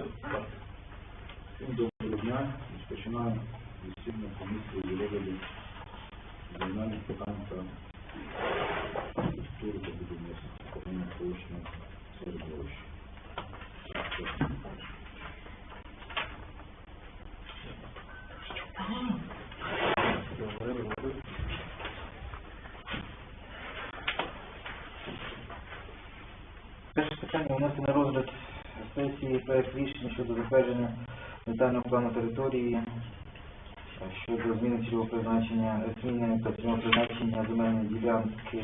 Все, доброго дня. Розпочинаємо засідання комісії з розгляду питань та структури та будівництва охорони навколишнього середовища. Перше питання вносить на розгляд сесії проект рішення щодо затвердження детального плану території е, щодо зміни цільового призначення, е, зміни та цільового призначення земельної ділянки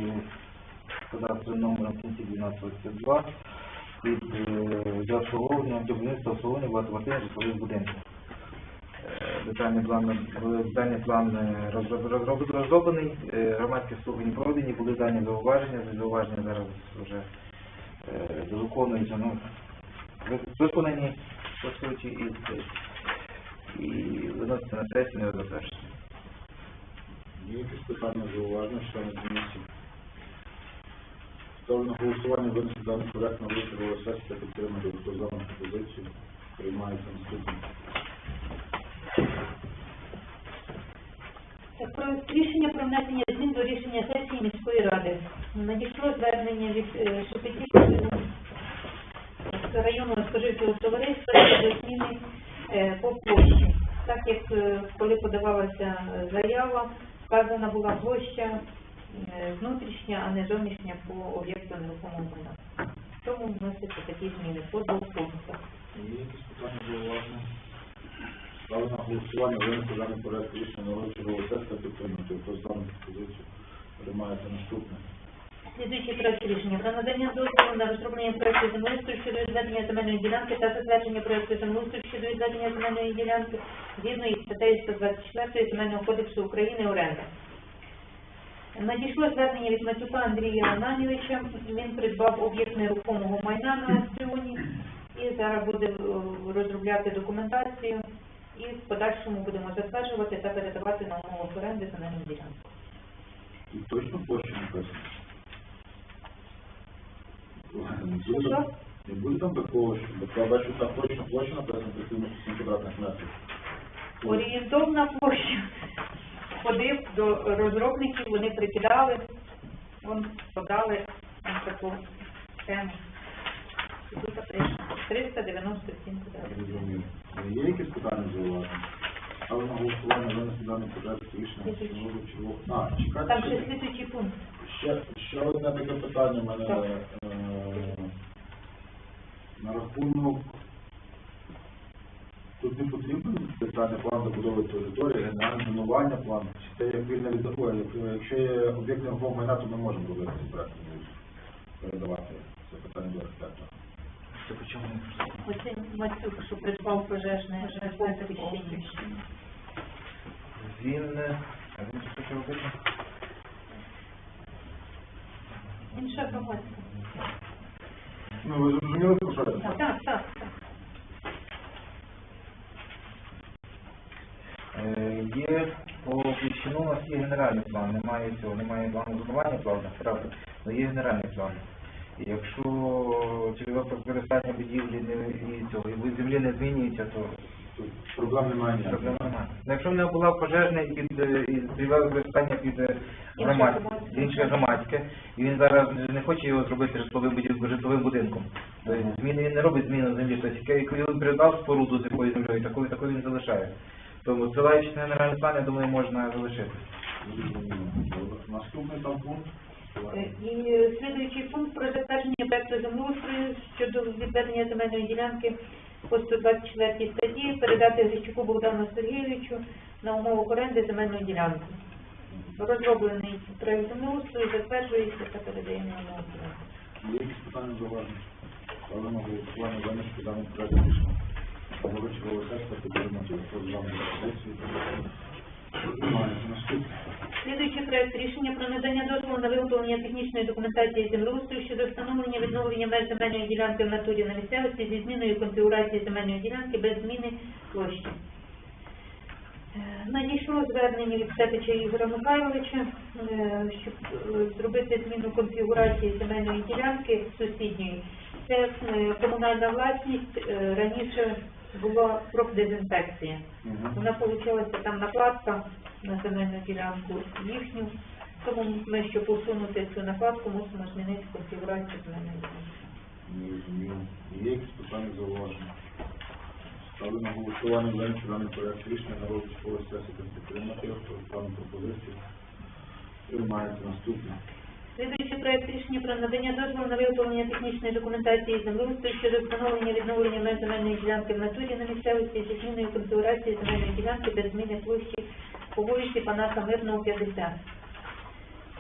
з кадастровим номером в кінці 1222 під е, для обслуговування для будівництва обслуговування багатоквартирних житлових будинків. Е, Детальний план, детальний план е, розроб- розроб- розроблений, е, громадські слухання проведені, були дані зауваження, зауваження зараз вже е, виконуються, ну, виконані, по суті, і, і виноситься на сесію не затвердження. Є якісь питання зауваження, члени комісії? Ставлю на голосування винести даний проект на виборчу сесію та підтримати дану пропозицію. Приймається наступне. Проект рішення про внесення змін до рішення сесії міської ради. Надійшло звернення від Шепетівського районного споживчого товариства щодо зміни е, по площі. Так як е, коли подавалася е, заява, вказана була площа внутрішня, а не зовнішня по об'єкту нерухомого майна. Тому вносяться такі зміни по двох пунктах. Ставлю на голосування винести даний проект рішення на виборчу сесію підтримати хто за дану пропозицію. Приймається наступне. Слідуючий проект рішення про надання дозволу на розроблення проекту землеустрою щодо відведення земельної ділянки та затвердження проекту землеустрою щодо відведення земельної ділянки згідно із статтею 124 Земельного кодексу України оренда. Надійшло звернення від Матюка Андрія Ананівича. Він придбав об'єкт нерухомого майна на аукціоні і зараз буде е, розробляти документацію і в подальшому будемо затверджувати та передавати на умовах оренди земельну ділянку. Точно площа Що? Не буде там такого, що я бачу, там точно площа написано 37 квадратних метрів. Орієнтовна площа. Ходив до розробників, вони прикидали, вон подали таку. Тут 397 квадратів. Є якісь питання зауваження? Але на голосування винести даний проект рішення. Слідуючий. Чого- А, чекайте. Там ще ще- пункт. Ще, ще одне таке питання в мене Так. е, на рахунок. Тут не потрібен детальний план забудови території, генеральне планування плану, чи це як вільне від такої, якщо є об'єкт нерухомого майна, то ми можемо робити проект, ну, передавати це питання до архітектора. Це по чому? Оце Мацюк, що придбав пожежне поміщення. Він, е, а він що хоче робити? Інша громадська. Ну, ви зрозуміли, що? Так, так, так. так. Е, Є по площину у нас є генеральний план, немає цього, немає плану зонування, правда, правда, але є генеральний план. Якщо цільове використання будівлі не і цього і землі не змінюється, то Тут проблем немає проблем немає. Ну, Якщо в нього була пожежна і під е, і цільове використання під е, громад, громадське. інше громадське, і він зараз не хоче його зробити житловим житловим будинком. Тобто зміни він не робить зміну землі. Тобто яку він придбав споруду з якою землею, такою такою він залишає. Тому ссилаючись на генеральний план, я думаю, можна залишити. Наступний там пункт. Е, І слідуючий пункт про затвердження проекту землеустрою щодо відведення земельної ділянки по 124 статті передати Грищуку Богдану Сергійовичу на умовах оренди земельної ділянки. Розроблений проект землеустрою, затверджується та передаємо на умовах оренди. Є якісь питання зауваження? Ставимо на голосування винести даний проект рішення. Голови чергового підтримати хто за. Слідуючий проект рішення про надання дозволу на виготовлення технічної документації землеустрою щодо встановлення відновлення меж земельної ділянки в натурі на місцевості зі зміною конфігурації земельної ділянки без зміни площі. Е, Надійшло звернення від Степича Ігоря Михайловича, е, щоб е, зробити зміну конфігурації земельної ділянки сусідньої Це комунальна власність, раніше була профдезінфекція. Мгм. Вона вийшла там накладка на земельну ділянку їхню, тому ми, щоб усунути цю накладку, мусимо змінити конфігурацію земельної ділянки. Є якісь питання зауваження? Ставлю на голосування Ленчу даний проект рішення на школи сесії підтримати. Хто ставить пропозицію? Приймається наступне. Слідуючий проект рішення про надання дозволу на виготовлення технічної документації землеустрою щодо встановлення відновлення меж земельної ділянки в натурі на місцевості зі зміною конфігурації земельної ділянки без зміни площі по вулиці Панака Мирного 50.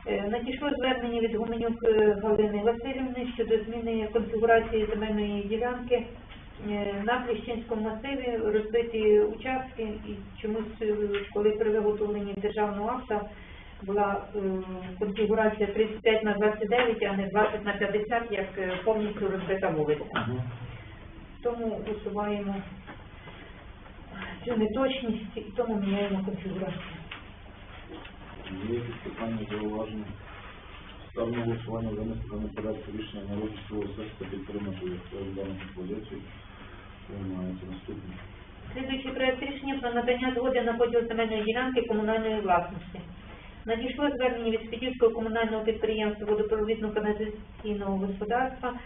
Е, Надійшло звернення від Гуменюк е, Галини Васильівни щодо зміни конфігурації земельної ділянки Е, на Пліщинському масиві розбиті участки і чомусь, коли при виготовленні державного акта була е, конфігурація 35 на 29, а не 20 на 50, як е, повністю розбита вулиця. Тому усуваємо цю неточність і тому міняємо конфігурацію. Є якісь питання зауваження? Ставлю голосування винести даний порядку рішення на розгляд школи сесії підтримати. За дану пропозицію? Приймається наступне. Слідуючий проект рішення про надання згоди на поділ земельної ділянки комунальної власності. Надійшло звернення від Спідівського комунального підприємства водопровідно-каналізаційного господарства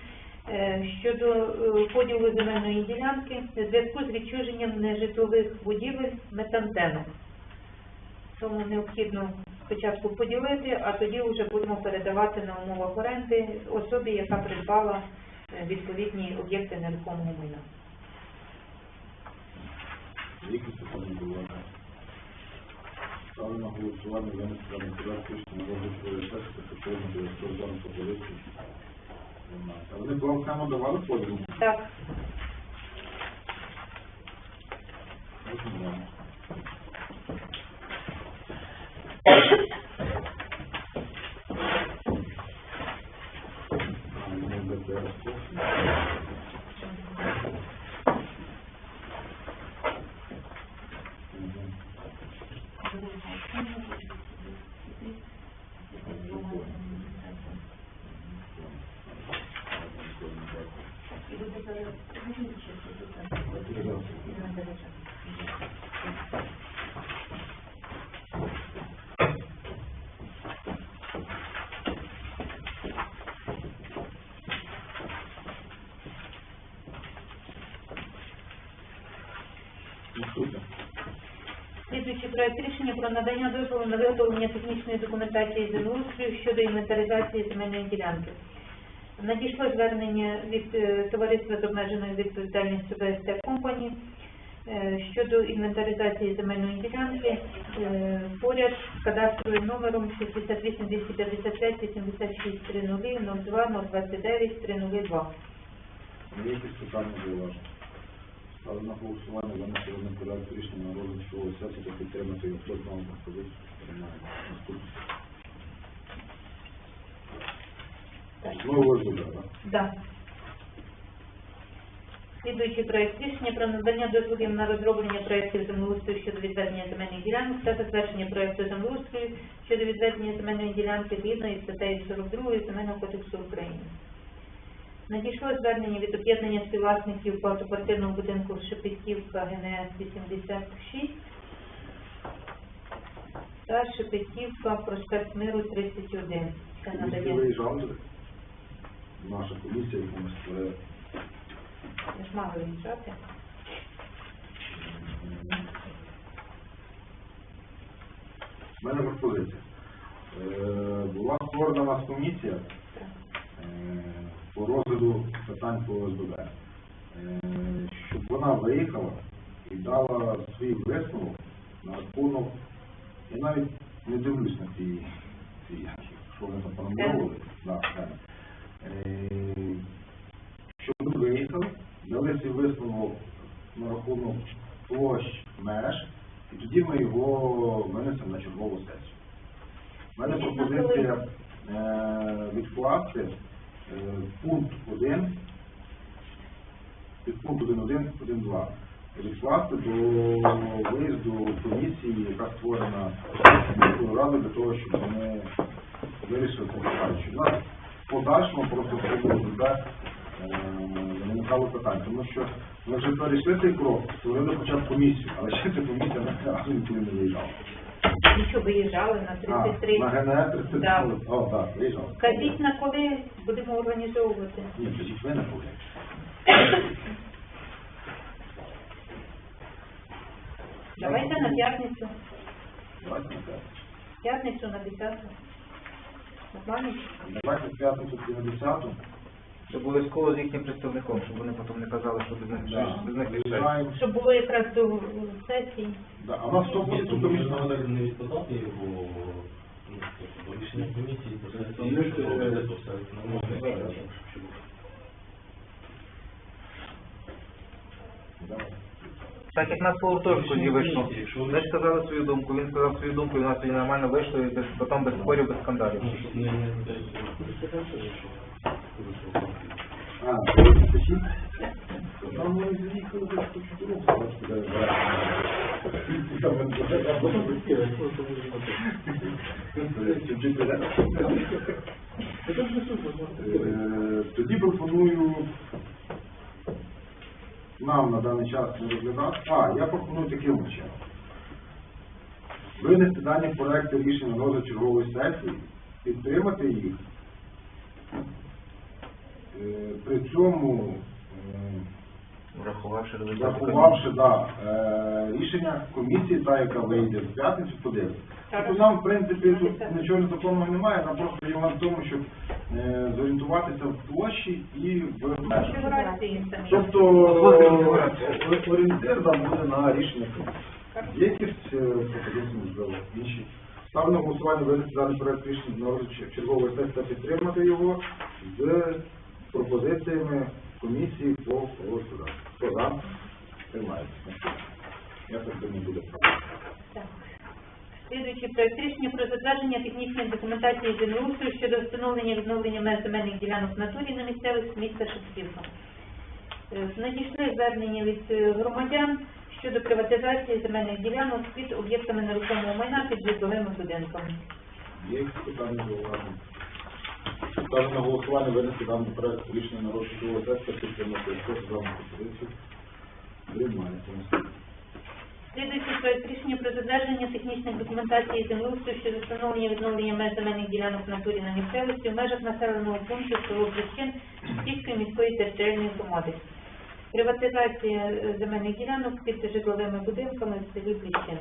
е, щодо е, поділу земельної ділянки в зв'язку з відчуженням нежитлових будівель метантену. Тому необхідно спочатку поділити, а тоді вже будемо передавати на умовах оренди особі, яка придбала е, відповідні об'єкти нерухомого майна. Є якісь питання зауваження? Ставлю на голосування винести даний порядку рішення на. Хто за дану пропозицію? Приймається. А вони вам окремо давали поділ? Так, Можна вам? А, ну, БТР. Мгм. Наступне. Слідуючий проект рішення про надання дозволу на виготовлення технічної документації землеустрою щодо інвентаризації земельної ділянки. Надійшло звернення від е, товариства з обмеженою відповідальністю БСТ Компані е, щодо інвентаризації земельної ділянки е, поряд з кадастровим номером 68 255 86 30 02 029 302. Є якісь питання зауваження? Ставлю на голосування винести даний порядку рішення на розгляд школи сесії та підтримати. Хто за дану пропозицію? Приймається. Наступне. Знову ОСББ, так? Да. Слідуючий проект рішення про надання дозволів на розроблення проєктів землеустрою щодо відведення земельних ділянок та затвердження проєкту землеустрою щодо відведення земельної ділянки згідно із статтею 42 Земельного кодексу України. Надійшло звернення від об'єднання співвласників багатоквартирного будинку Шепетівка ГНС 86 та Шепетівка проспект Миру 31. Це надає. виїжджали? Наша комісія, яку ми створили. Ми ж мали виїжджати. У мене пропозиція. Е, Була створена у нас комісія е, по розгляду питань по ОСББ. Е, Щоб вона виїхала і дала свій висновок на рахунок, я навіть не дивлюсь на ці, ці що вони там понамовили. Да. Е, Щоб вони виїхали, дали свій висновок на рахунок площ меж, і тоді ми його винесемо на чергову сесію. У мене пропозиція е, відкласти пункт 1, під пункт 1.1, 1.2, відкласти до виїзду комісії, яка створена міською радою для того, щоб вони вирішили питання. Щоб нас в подальшому просто ОСБ е, виникало питань, тому що ми вже перейшли цей крок, створили хоча б комісію, але ще ця комісія на ніколи не виїжджала. Ну що, виїжджали на А, на ГНЕ 33. Да. О, так, виїжджав. Скажіть на коли будемо організовувати. Ні, тоді ви не були. Давайте на п'ятницю. Давайте на п'ятницю. П'ятницю на 10. Нормально? Давайте п'ятницю на 10 Щоб обов'язково з їхнім представником, щоб вони потім не казали, що без них Да, без них виїжджаємо. Щоб було якраз до е, сесії. Да, а у нас хто Ні, тому що комісія? не відкладати його ну, тобто, рішення комісії, то це Ну, що е, робити, то все нормально. Так як нас по гуртожитку не вийшло. Ми сказали свою думку, він сказав свою думку, і у нас тоді нормально вийшло, і без, потім без спорів, без скандалів. Ну, не- не- не- А, пишіть. Там чотирьох, бачите, де збираємо. Там чуть-чуть піде. Е, Тоді пропоную нам на даний час не розглядати. А, я пропоную таким чином. Винести дані проекти рішення на розгляд чергової сесії, підтримати їх. Е, При цьому е, Врахувавши. Врахувавши да, е, рішення комісії, та яка вийде в п'ятницю, подивитися. Хорошо. Тобто нам, в принципі, тут нічого незаконного немає, нам просто є в тому, щоб е, зорієнтуватися в площі і в межах. Тобто орієнтир там буде на рішення комісії. Є якісь е, пропозиції, можливо, інші. Ставлю на голосування винести даний проект рішення на чергової сесії та підтримати його з пропозиціями комісії по розгляду. Хто за? Приймається. Я так думаю, буде правильно. Так. Слідуючий проект рішення про затвердження технічної документації землеустрою щодо встановлення і відновлення меж земельних ділянок в натурі на місцевих міста Шевченка. Е, Надійшли звернення від е, громадян щодо приватизації земельних ділянок під об'єктами нерухомого майна під житловими будинками. Є питання зауваження? Ставлю на голосування винести даний проект рішення на розгляд чергової підтримати. Дану пропозицію? Приймається. Наступне. Проект рішення про затвердження технічної документації землеустрою щодо встановлення відновлення меж земельних ділянок в натурі на місцевості в межах населеного пункту село Плещин Київської міської територіальної громади. Приватизація е, земельних ділянок під житловими будинками в селі Плещин.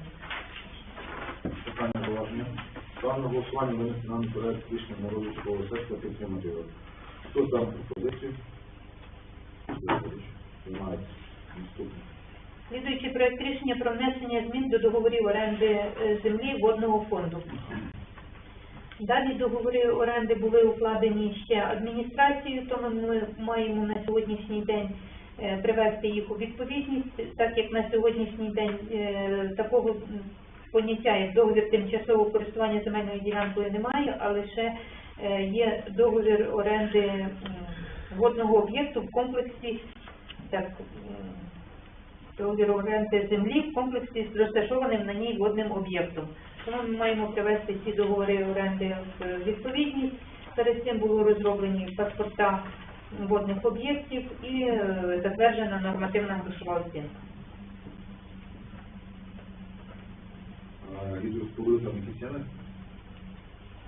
Ставлю на голосування винести даний проект рішення на чергової сесії підтримати його. Хто за пропозицію? Приймається. Наступне. Проект рішення про внесення змін до договорів оренди е, землі водного фонду. Далі договори оренди були укладені ще адміністрацією, тому ми маємо на сьогоднішній день е, привести їх у відповідність, так як на сьогоднішній день е, такого поняття, як договір тимчасового користування земельною ділянкою немає, а лише е, є договір оренди водного об'єкту в комплексі так, договір оренди землі в комплексі з розташованим на ній водним об'єктом. Тому ми маємо привести ці договори оренди в відповідність. Перед цим було розроблені паспорта водних об'єктів і е, затверджена нормативна грошова оцінка. Гідроспоруди там є?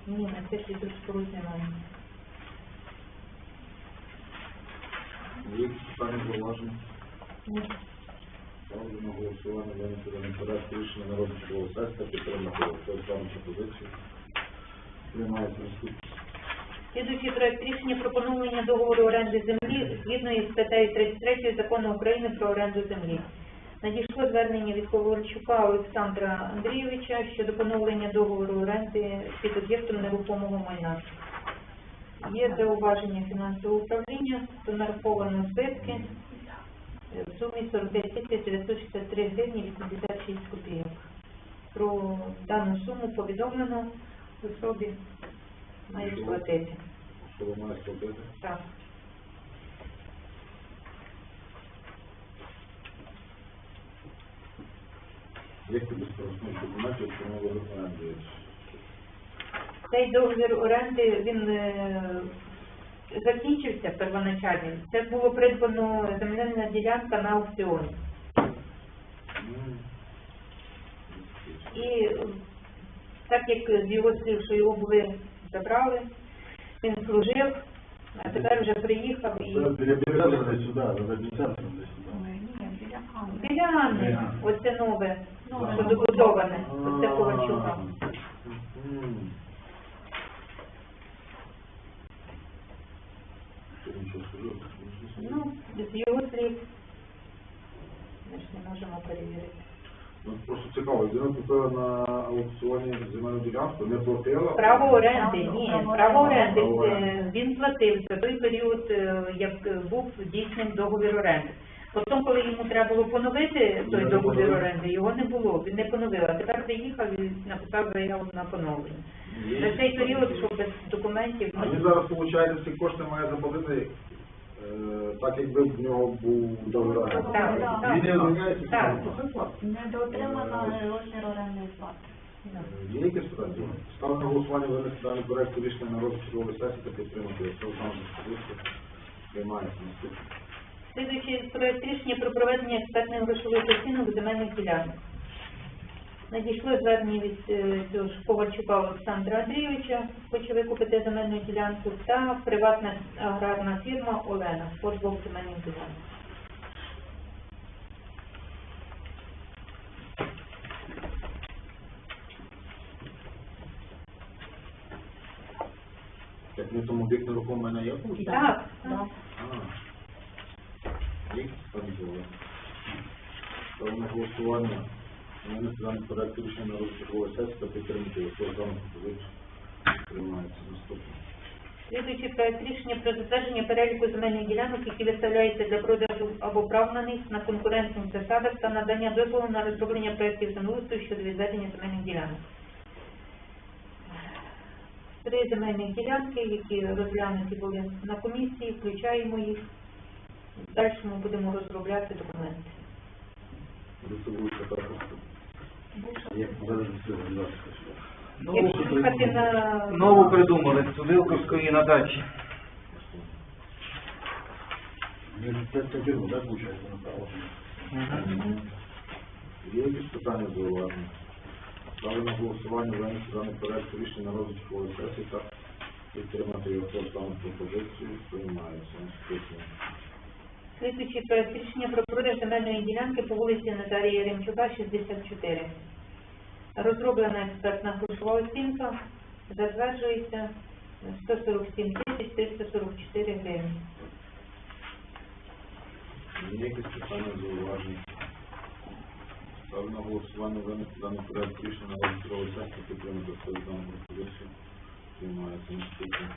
Ні, на тут споруд немає. Є питання зауваження? Ні. Ставлю на голосування винести даний проект рішення на чергової сесії підтримати дану пропозицію? Приймається. Наступне. Слідуючий проект рішення про поновлення договору оренди землі згідно із статтею 33 Закону України про оренду землі. Надійшло звернення від Ковальчука Олександра Андрійовича щодо поновлення договору оренди під об'єктом нерухомого майна. Є зауваження фінансового управління, то нараховано збитки в сумі 45 тисяч 963 гривні 86 копійок. Про дану суму повідомлено особі має сплатити. Так. Як ти безпоросних документів встановили оренду? Цей договір оренди він е, закінчився первоначальний. Це було придбано земельна ділянка на аукціоні. І е, так як з його слів, що його були забрали, він служив, а тепер вже приїхав і Це біля біля сюди, за десь сюди. біля Анни, оце нове, що добудоване, оце Ковальчука. Ну, з його слів, ми ж не можемо перевірити. Ну, просто цікаво, людина купила на аукціоні земельну ділянку, не платила. Право оренди, ні, право оренди, Право оренди. е, він платив за той період, е, як був дійсним договір оренди. Потім, коли йому треба було поновити той договір оренди, його не було, він не поновив, а тепер приїхав і написав заяву на поновлення. За цей період, що без документів, А він зараз, виходить, ці кошти має заплатити, е, так якби в нього був договір оренди. Так, так. Він не Так. платить. Недоотримано розмір орендної плати. Є якісь питання? Ставлю на голосування винести даний проект рішення на розгляд чергової сесії та підтримати. Якщо там пропозиція приймається наступне. Слідуючий проект рішення про проведення експертної грошової оцінок земельних ділянок. Надійшло звернення від е, Ковальчука Олександра Андрійовича, хоче викупити земельну ділянку, та приватна аграрна фірма Олена, по двох земельних ділянок. Як ми тому вік нерухомого майна є? Так, Да. А. Є питання були? Ставлю на голосування винести даний проект рішення на чергової сесії та підтримати. Якщо там пропозиція приймається наступне. Слідуючий проект рішення про затвердження переліку земельних ділянок, які виставляються для продажу або прав на них на конкурентних засадах та надання дозволу на розроблення проєктів землеустрою щодо відведення земельних ділянок. Три земельні ділянки, які розглянуті були на комісії, включаємо їх. Далі ми будемо розробляти документи. Висовується також. Як зараз все, будь ласка. Якщо їхати на... Нову придумали, Судилковської на дачі. Є якісь питання зауваження? Ставлю на голосування винести даний проект рішення на чергової сесії підтримати його стану пропозицію. Приймається. Слідуючий проект рішення про продаж земельної ділянки по вулиці Назарія Яремчука, 64. Розроблена експертна грошова оцінка, затверджується 147 тисяч 344 гривень. Якісь питання зауваження? Ставлю на голосування винести даний проект рішення на сесії та підтримати стану пропозицію. Приймається. Наступне.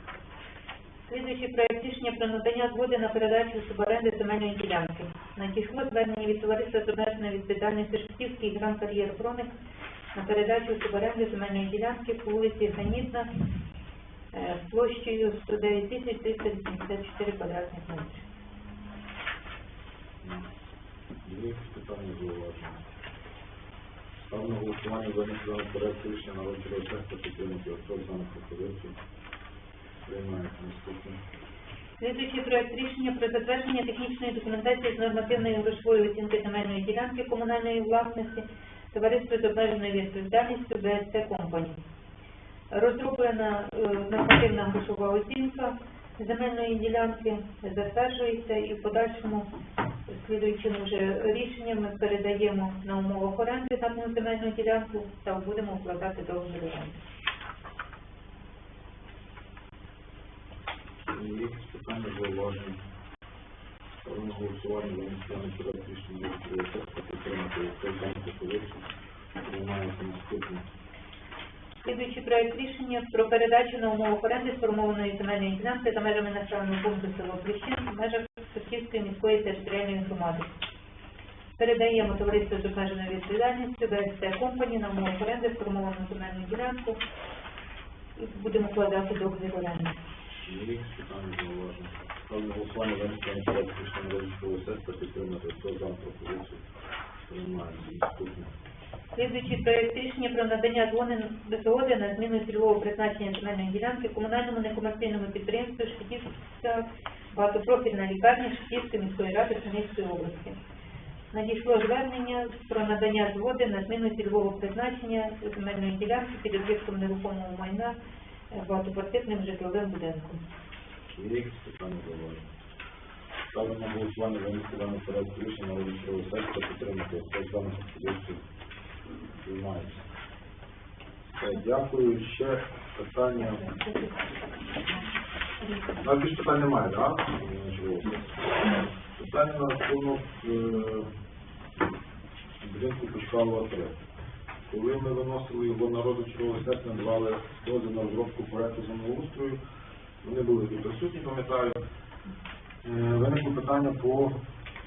Слідуючий проект рішення про надання згоди на передачу в суборенди земельної ділянки. Надійшло звернення від товариства з обмеженою відповідальністю Шевківський Гран Кар'єр Проник на передачу в суборенди земельної ділянки по вулиці Ганітна е, площею 109 тисяч 384 квадратних метрів. Є питання зауваження? Ставлю на голосування винести даний проект рішення на розгляд чергової сесії та підтримати хто стану пропозицію. Слідуючий проект рішення про затвердження технічної документації з нормативної грошової оцінки земельної ділянки комунальної власності товариства з обмеженою відповідальністю БСЦ Компані. Розроблена е, нормативна грошова оцінка земельної ділянки, затверджується і в подальшому слідуючим вже рішенням ми передаємо на умовах оренди дану земельну ділянку та будемо укладати договір оренди. Є питання зауваження? Ставлю на голосування винести даний проект рішення чергової підтримати стану пропозицію. Приймається. Наступне. Слідуючий проект рішення про передачу на умовах оренди сформованої земельної ділянки за межами населеного пункту село Плющин в межах Сосівської міської територіальної громади. Передаємо товариству з обмеженою відповідальністю БСТ компані на умовах оренди сформовану земельну ділянку. Будемо вкладати договір оренди. Якісь питання зауваження? Ставлю голосування винести даний рішення на сесії підтримати хто стану пропозицію. Приймається. Наступне. Слідуючий проект рішення про надання згоди на зміну цільового призначення земельної ділянки комунальному некомерційному підприємству Шкітівська багатопрофільна лікарня Шкітівської міської ради Хмельницької області. Надійшло звернення про надання згоди на зміну цільового призначення земельної ділянки під об'єктом нерухомого майна багатоквартирним житловим будинком. Ставлю на голосування винести даний порядок рішення виборчого сесії підтримати. Хто з пропозицій приймається? Дякую. Ще питання. Ну, більше питань немає, так? Питання на рахунок е, будинку Пучкалова 3. Коли ми виносили його на розгляд чергової сесії, надавали дозвіл на розробку проекту землеустрою, вони були тут присутні, пам'ятаю. Е, Виникло питання по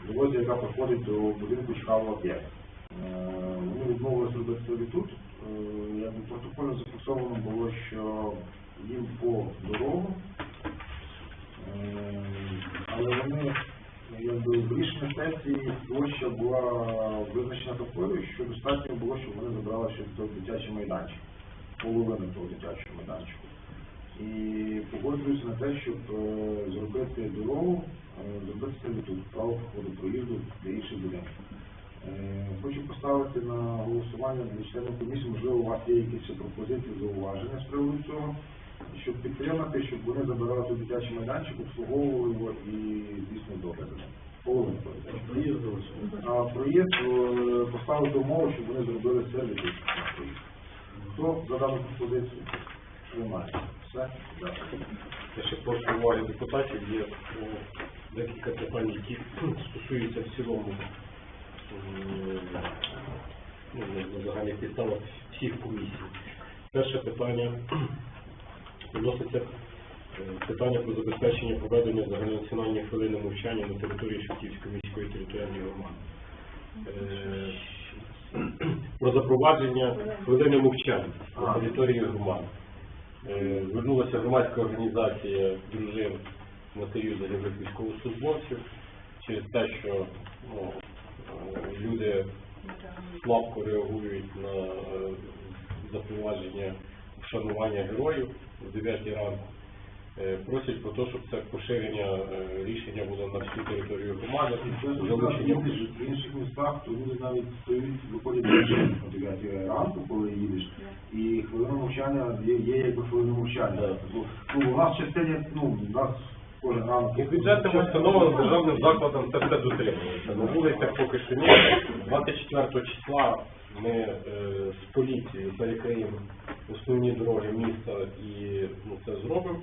дорозі, яка проходить до будинку Чкалова 5. Е, Вони відмовилися робити це тут. Е, Якби протокольно зафіксовано було, що їм по дорогу, але вони якби в рішенні сесії площа була визначена такою, що достатньо було, щоб вони забрали ще той дитячий майданчик, половину того дитячого майданчику. І погоджуюся на те, щоб е, зробити дорогу, е, зробити це тут, право входу проїзду для інших будинків. Е, Хочу поставити на голосування для членів комісії, можливо, у вас є якісь пропозиції, зауваження з приводу цього, щоб підтримати, щоб вони забирали тут дитячий майданчик, обслуговували його і, звісно, догляд. за ним. Половину того дитячого. Приїздили. А проїзд е, поставити умову, щоб вони зробили сервіс на проїзд. Хто за дану пропозицію? Приймає. Все? Дякую. Я ще прошу уваги депутатів, є декілька питань, які стосуються в цілому м, ну, на загальних підставах всіх комісій. Перше питання відноситься е, питання про забезпечення проведення загальнонаціональної хвилини мовчання на території Шевківської міської територіальної громади. Е, Про запровадження хвилини мовчання на території громади. Е, Звернулася громадська організація дружин матерів загиблих військовослужбовців через те, що ну, люди слабко реагують на запровадження вшанування героїв в 9 ранку. Е, Просять про те, щоб це поширення е, рішення було на всю територію громади. В інших містах, то люди навіть стоять, виходять о 9 ранку, коли їдеш, і хвилина мовчання є, є якби хвилина мовчання. Ну, у нас частині, ну, у нас кожен ранок. І бюджетним установам державним закладом це все дотримується. На вулицях поки що ні. 24 числа ми е, з поліцією перекриємо основні дороги міста і ну, це зробимо.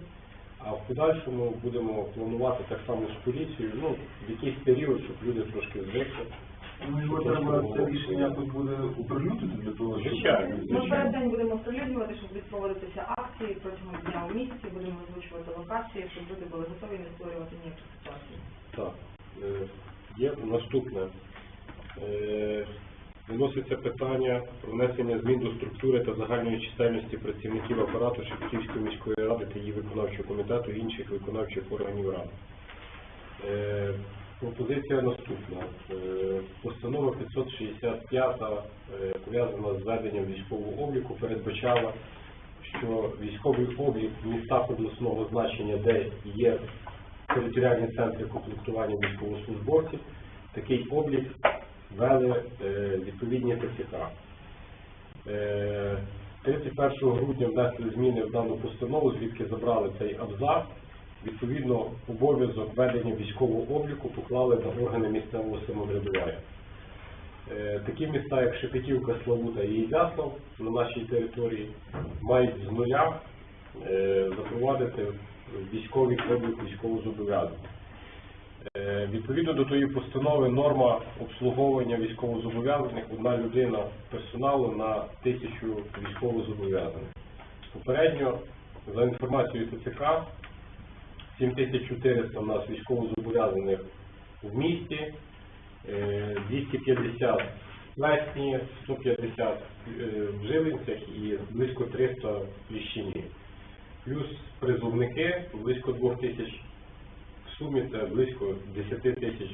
А в подальшому будемо планувати так само з поліцією, ну, в якийсь період, щоб люди трошки звикли. Ну, його треба, це рішення якось буде оприлюднити для того, щоб... Звичайно. Ми перед день будемо оприлюднювати, щоб будуть акції протягом дня у місті, будемо озвучувати локації, щоб люди були готові не створювати ніяких ситуацій. Так, е, є наступне. Е, Виноситься питання про внесення змін до структури та загальної чисельності працівників апарату Шевківської міської ради та її виконавчого комітету і інших виконавчих органів ради. Е, Пропозиція наступна. Е, Постанова 565 е, пов'язана з веденням військового обліку передбачала, що військовий облік в містах обласного значення, де є територіальні центри комплектування військовослужбовців, такий облік вели е, відповідні ТЦК. Е, 31 грудня внесли зміни в дану постанову, звідки забрали цей абзац. Відповідно, обов'язок ведення військового обліку поклали на органи місцевого самоврядування. Е, Такі міста, як Шепетівка, Славута і Ізяслав на нашій території, мають з нуля запровадити військовий облік військовозобов'язаних. Е, Відповідно до тої постанови норма обслуговування військовозобов'язаних одна людина персоналу на тисячу військовозобов'язаних. Попередньо, за інформацією ТЦК, 7400 у нас військовозобов'язаних в місті, е, 250 в Лесні, 150 е, в Жилинцях і близько 300 в Ліщині. Плюс призовники близько 2000 в сумі це близько 10 тисяч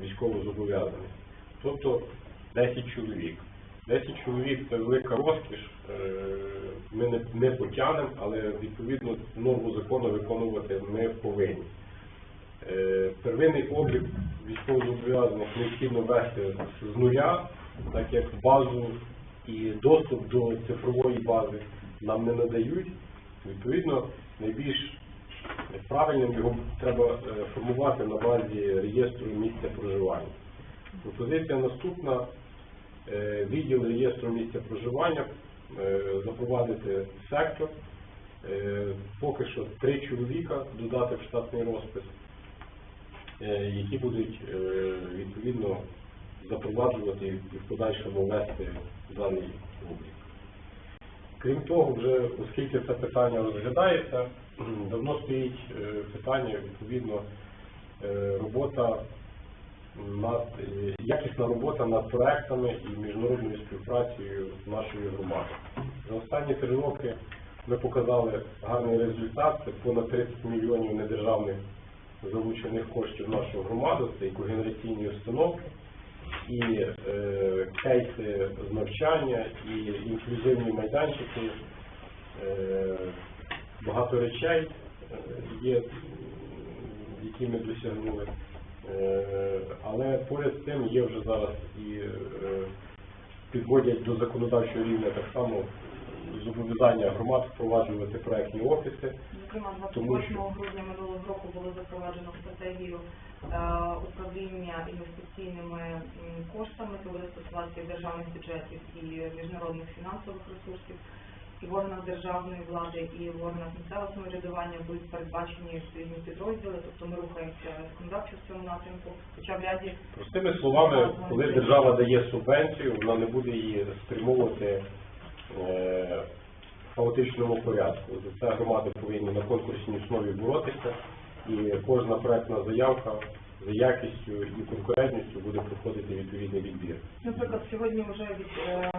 військовозобов'язаних, тобто 10 чоловік. 10 чоловік це велика розкіш. Е, Ми не, не потягнемо, але відповідно норму закону виконувати ми повинні. Е, Первинний облік військовозобов'язаних необхідно вести з нуля, так як базу і доступ до цифрової бази нам не надають. Відповідно, найбільш правильним його треба е, формувати на базі реєстру місця проживання. Пропозиція наступна. Е, Відділ реєстру місця проживання е, запровадити сектор. Поки що три чоловіка додати в штатний розпис, які будуть відповідно запроваджувати і в подальшому вести даний облік. Крім того, вже оскільки це питання розглядається, давно стоїть е, питання відповідно е, робота над е, якісна робота над проектами і міжнародною співпрацею нашої громади. За останні три роки ми показали гарний результат. Це понад 30 мільйонів недержавних залучених коштів в нашу громаду, це і когенераційні установки, і е, кейси з навчання, і інклюзивні майданчики. Е, багато речей е, є, які ми досягнули. Е, Але поряд з тим є вже зараз і е, підводять до законодавчого рівня так само зобов'язання громад впроваджувати проектні офіси. Зокрема, Тому 28 що- грудня минулого року було запроваджено стратегію управління інвестиційними коштами, це буде державних бюджетів і міжнародних фінансових ресурсів. В органах державної влади, і в органах місцевого самоврядування будуть передбачені відповідні підрозділи, тобто ми рухаємося законодавчо в цьому напрямку, хоча в ряді Простими словами, коли держава дає субвенцію, вона не буде її спрямовувати е, в хаотичному порядку. За це громади повинні на конкурсній основі боротися, і кожна проектна заявка за якістю і конкурентністю буде проходити відповідний відбір. Наприклад, сьогодні вже від е,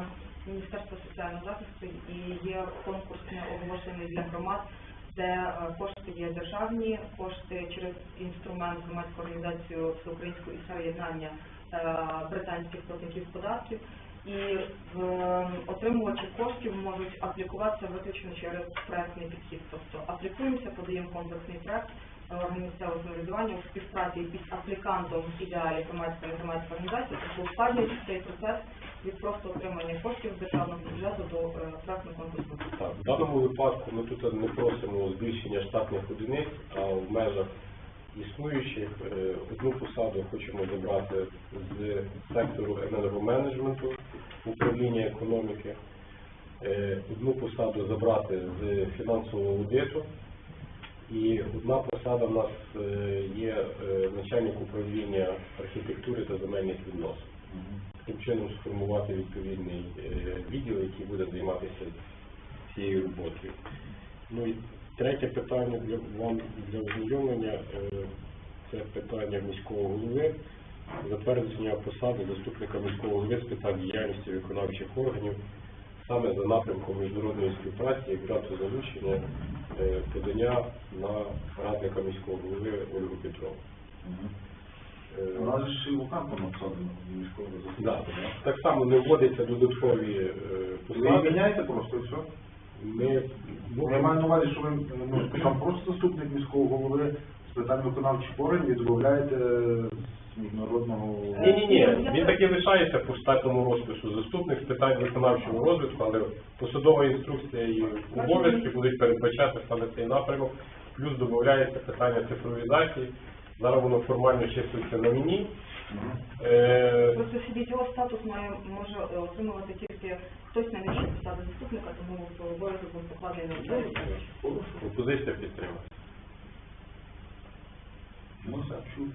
Міністерства соціального захисту і є конкурсне оголошення для громад, де е, кошти є державні, кошти через інструмент громадську організацію Всеукраїнського ІСА-єднання е, британських платників податків. І отримувачі коштів можуть аплікуватися виключно через проектний підхід. Тобто аплікуємося, подаємо комплексний проект е, органів місцевого самоврядування у співпраці із аплікантом в ідеалі громадська і громадська організація, тобто ускладнюється цей процес від просто отримання коштів з державного бюджету до е, проектно конкурсного. Так, в даному випадку ми тут не просимо збільшення штатних одиниць, а в межах існуючих е, одну посаду хочемо забрати з сектору енергоменеджменту, управління економіки, е, одну посаду забрати з фінансового аудиту, і одна посада в нас е, є е, начальник управління архітектури та земельних відносин. Таким чином сформувати відповідний е, відділ, який буде займатися цією роботою. Ну і третє питання для вам для ознайомлення це питання міського голови, затвердження посади заступника міського голови з питань діяльності виконавчих органів саме за напрямком міжнародної співпраці і гранту залучення е, подання на радника міського голови Ольгу Петрову. Е, У нас же ж і вакантно написано міського заступника, Так само не вводяться додаткові е, Ви її міняєте просто і все? Ми, ну, Я маю на увазі, що ви ну, там просто заступник міського голови з питань виконавчих органів і додаєте з міжнародного... Ні, ні, ні. Він таки лишається по штатному розпису. Заступник з питань виконавчого розвитку, але посадова інструкція і обов'язки будуть передбачати саме цей напрямок. Плюс додається питання цифровізації. Зараз воно формально числиться на мені. Е, Просто CBTO статус має може е, отримувати тільки хтось на місці посади заступника, тому обов'язок був покладений на обов'язок. Пропозиція підтримана. Ну. Дякую.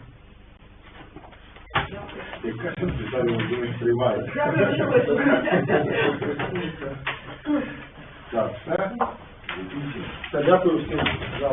Яка ж Віталій Володимирович приймає? Так, все? Все, дякую всім. за-